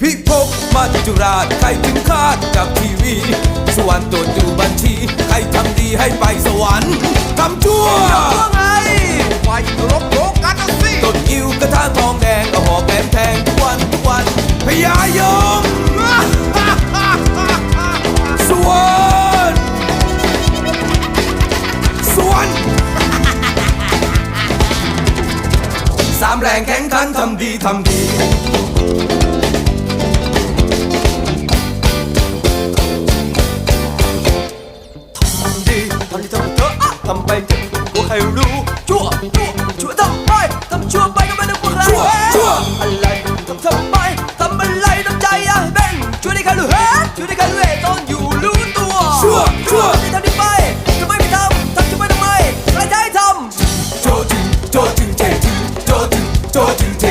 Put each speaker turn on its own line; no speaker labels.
พิภพมัจจุราชใครถึงคาดกับทีวีสวรรค์ตรวจดูบัญชี ใครทำดีให้ไปสวรรค์ทำชั่วว่า
ไงไฟรบโลกันนะสิ
ต้นอิวกระทะทองแดงก็หอกแหลมแทงทุกวันทุกวันพญายมสวนสวนสามแรงแข่งขันทำดีทำดี
ทำดีทำเถอะทำไปเถอะกลัใครรู้ชั่วชั่วชั่วทำไปทำชั่วไปก็ไม่ต้องกลัวใครชั่วอะไรทำทำไปทำอะไรทำใจอย่าให้แบ่งช่วยได้ใครรู้เฮ้ช่วยได้ใครรู้เฮ้ตอนอยู่รู้ตัวชั่วชั่วที่ทำดีไปจะไม่ไปทำทำชั่วไปทำไมใะรจะให้ท
ำโจจึงโจจึงเจจึงโจจึงโจจึงเจ